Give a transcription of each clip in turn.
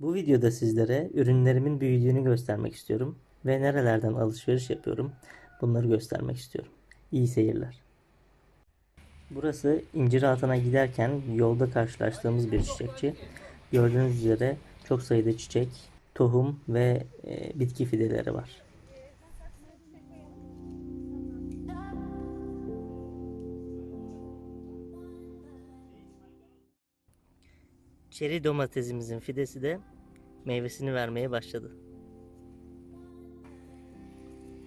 Bu videoda sizlere ürünlerimin büyüdüğünü göstermek istiyorum ve nerelerden alışveriş yapıyorum bunları göstermek istiyorum. İyi seyirler. Burası incir altına giderken yolda karşılaştığımız bir çiçekçi. Gördüğünüz üzere çok sayıda çiçek, tohum ve e, bitki fideleri var. Çeri domatesimizin fidesi de meyvesini vermeye başladı.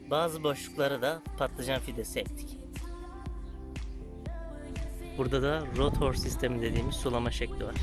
Bazı boşluklara da patlıcan fidesi ektik. Burada da rotor sistemi dediğimiz sulama şekli var.